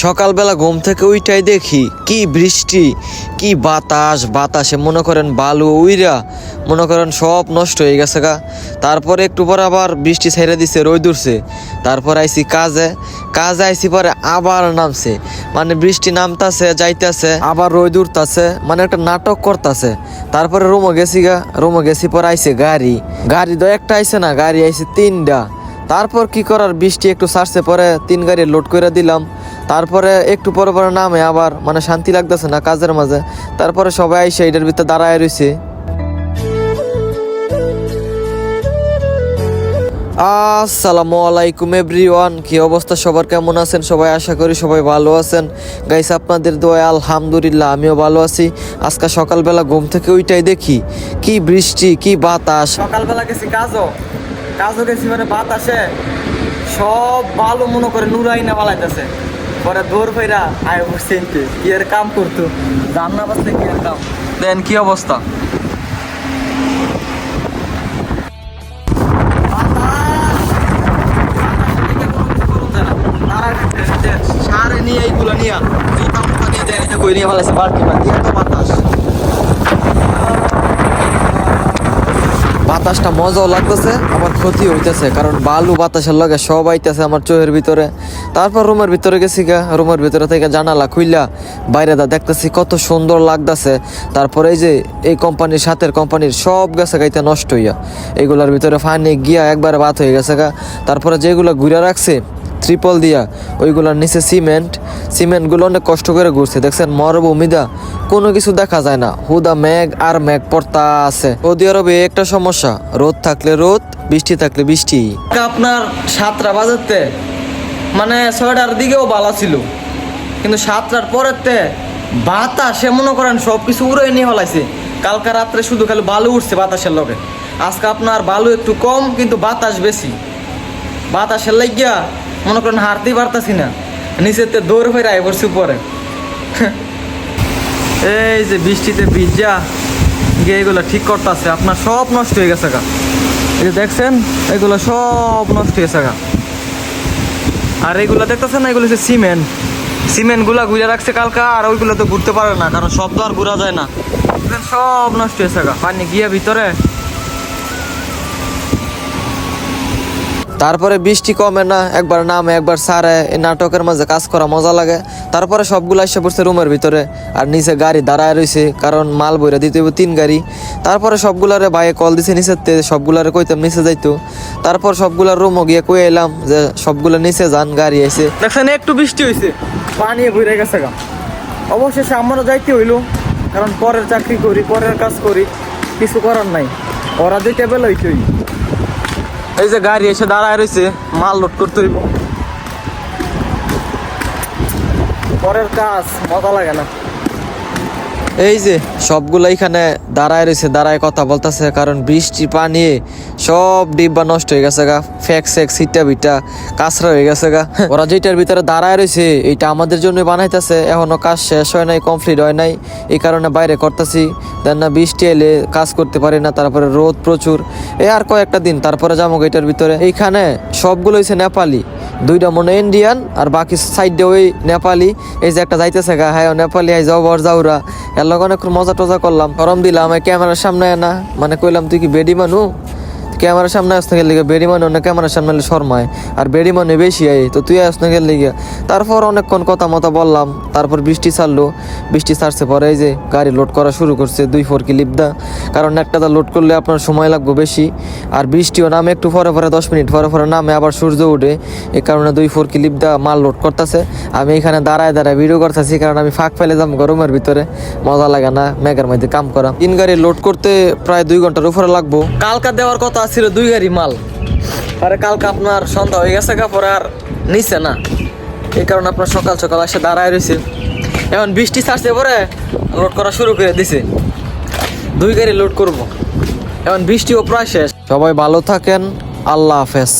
সকালবেলা ঘুম থেকে ওইটাই দেখি, কি বৃষ্টি, কি বাতাস, বাতাসে মনে করেন বালু উইরা, মনে করেন সব নষ্ট হয়ে গেছে গা। তারপরে একটু পরে আবার বৃষ্টি ছেড়ে দিছে, রোদ উঠছে। তারপর আইছি কাজে কাজে আইসি পরে আবার নামছে। মানে বৃষ্টি নামতাছে, যাইতাছে, আবার রোদ উঠতাছে মানে একটা নাটক করতাছে। তারপরে রুমো গেছি গা, রুমো গেছি পরে আইসে গাড়ি। গাড়ি তো একটা আইসে না, গাড়ি আইসে তিনটা। তারপর কি করার, বৃষ্টি একটু সারছে পরে তিন গাড়ি লোড করে দিলাম। তারপরে একটু পরে পরে নামে আবার মানে শান্তি লাগতেছে না কাজের মাঝে। তারপরে সবাই আইসে এটার ভিতরে দাঁড়ায় রয়েছে আসসালামু আলাইকুম এভরিওয়ান, কি অবস্থা সবার? কেমন আছেন সবাই? আশা করি সবাই ভালো আছেন। গাইস, আপনাদের দোয়া আলহামদুলিল্লাহ, আমিও ভালো আছি। আজকে সকালবেলা ঘুম থেকে ওইটাই দেখি, কি বৃষ্টি, কি বাতাস। সকালবেলা গেছি কাজও। কাজও গেছি মানে বাতাসে। সব ভালো মনে করে নুরাই না বালাইতেছে। পরে দৌড় ফেরা আয় বসছে কি আর কাম করতো রান্না বাসতে কি আর কাম দেন কি অবস্থা সার নিয়ে এইগুলো নিয়ে জুতা নিয়ে দেয় এটা কই নিয়ে ফেলেছে বালতি না দিয়ে তো বাতাস বাতাসটা মজাও লাগতেছে, আমার ক্ষতি হইতেছে, কারণ বালু বাতাসের লগে সব আইতেছে আমার চোখের ভিতরে। তারপর রুমের ভিতরে গেছি গা, রুমের ভিতরে থেকে জানালা খুইলা বাইরে দা দেখতেছি কত সুন্দর লাগতেছে। তারপরে এই যে এই কোম্পানির সাথের কোম্পানির সব গেছে গাইতে নষ্ট হইয়া, এগুলার ভিতরে ফানি গিয়া একবারে বাত হয়ে গেছে গা। তারপরে যেগুলো ঘুরে রাখছে ত্রিপল দিয়া, ওইগুলোর নিচে সিমেন্ট। সিমেন্টগুলো অনেক কষ্ট করে ঘুরছে। দেখছেন মরভূমিদা কোনো কিছু দেখা যায় না। হুদা মেঘ আর মেঘ পড়তা আছে। সৌদি আরবে একটা সমস্যা, রোদ থাকলে রোদ, বৃষ্টি থাকলে বৃষ্টি। আপনার সাতটা বাজাতে মানে ছয়টার দিকেও বালা ছিল। কিন্তু সাতটার পরেতে বাতাসে মনে করেন সব কিছু উড়ে নিয়ে হলাইছে কালকে রাত্রে শুধু খালি বালু উঠছে বাতাসের লগে। আজকে আপনার বালু একটু কম, কিন্তু বাতাস বেশি। বাতাসের লাগিয়া মনে করেন হারতেই পারতাছি না। নিচেতে দৌড় হয়ে আয় পড়ছি উপরে। এই যে বৃষ্টিতে ভিজা, গিয়ে এগুলো ঠিক করতেছে। আপনার সব নষ্ট হয়ে গেছে গা। এই যে দেখছেন, এগুলো সব নষ্ট হয়ে গেছে গা। আর এগুলো দেখতেছেন না, এগুলো হচ্ছে সিমেন্ট। সিমেন্টগুলা ঘুরে রাখছে কালকা, আর ওইগুলো তো ঘুরতে পারে না, কারণ তো আর ঘুরা যায় না। সব নষ্ট হয়েছে গা। পানি গিয়ে ভিতরে। তারপরে বৃষ্টি কমে না একবার নামে একবার সারে এই নাটকের মাঝে কাজ করা মজা লাগে। তারপরে সবগুলো এসে পড়ছে রুমের ভিতরে আর নিচে গাড়ি দাঁড়ায় রয়েছে কারণ মাল বইরা দিতে হইব তিন গাড়ি। তারপরে সবগুলারে ভাইয়ে কল দিছে নিচের তে সবগুলারে কইতাম নিচে যাইতো। তারপর সবগুলার রুমও গিয়ে কই এলাম যে সবগুলো নিচে যান গাড়ি আইছে। দেখছেন একটু বৃষ্টি হয়েছে পানি বইরে গেছে গা। অবশেষে আমারও যাইতে হইল কারণ পরের চাকরি করি পরের কাজ করি কিছু করার নাই। ওরা যে টেবিল হইতই এই যে গাড়ি এসে দাঁড়ায় রয়েছে, মাল লোড করতে হইব। পরের কাজ, মজা লাগে না। এই যে সবগুলো এখানে দাঁড়ায় রয়েছে, দাঁড়ায় কথা বলতেছে, কারণ বৃষ্টি, পানি, সব ডিব্বা নষ্ট হয়ে গেছে গা। ফেক সেক সিটা বিটা কাঁচরা হয়ে গেছে গা। ওরা যেটার ভিতরে দাঁড়ায় রয়েছে এটা আমাদের জন্য বানাইতেছে। এখনও কাজ শেষ হয় নাই কমপ্লিট হয় নাই। এই কারণে বাইরে করতেছি। দেন না, বৃষ্টি এলে কাজ করতে পারি না, তারপরে রোদ প্রচুর। এই আর কয়েকটা দিন, তারপরে যাব এটার ভিতরে। এইখানে সবগুলো হয়েছে নেপালি। দুইটা মনে ইন্ডিয়ান আর বাকি সাইডে ওই নেপালি। এই যে একটা যাইতেছে গা হ্যাঁ নেপালি হাই যাও বর যাওরা এর লগে অনেক মজা টজা করলাম। গরম দিলাম ক্যামেরার সামনে না। মানে কইলাম, তুই কি বেডি মানু? ক্যামেরার সামনে আসতে গেলে বেডি মানু না ক্যামেরার সামনে শর্মায় আর বেডি মানু বেশি আয় তো তুই আসতে গেলে তারপর অনেকক্ষণ কথা মতো বললাম, তারপর বৃষ্টি ছাড়লো। বৃষ্টি ছাড়ছে পরে এই যে গাড়ি লোড করা শুরু করছে, দুই ফোর কি লিপদা কারণ একটা দা লোড করলে আপনার সময় লাগবে বেশি। আর বৃষ্টিও নামে একটু পরে পরে, দশ মিনিট পরে পরে নামে আবার সূর্য উঠে। এই কারণে দুই ফোর কি লিপদা মাল লোড করতেছে। আমি এখানে দাঁড়ায় দাঁড়ায় ভিডিও করতেছি, কারণ আমি ফাঁক ফেলে যাম গরমের ভিতরে। মজা লাগে না মেঘের মধ্যে কাম করা। তিন গাড়ি লোড করতে প্রায় দুই ঘণ্টার উপরে লাগবো। কালকা দেওয়ার কথা ছিল দুই গাড়ি মাল। আরে কালকে আপনার সন্ধ্যা হয়ে গেছে কাপড় আর নিচে না। এই কারণে আপনার সকাল সকাল এসে দাঁড়ায় রয়েছে এখন বৃষ্টি ছাড়ছে পরে লোড করা শুরু করে দিছে। দুই গাড়ি লোড করব। এখন বৃষ্টিও প্রায় শেষ। সবাই ভালো থাকেন, আল্লাহ হাফেজ।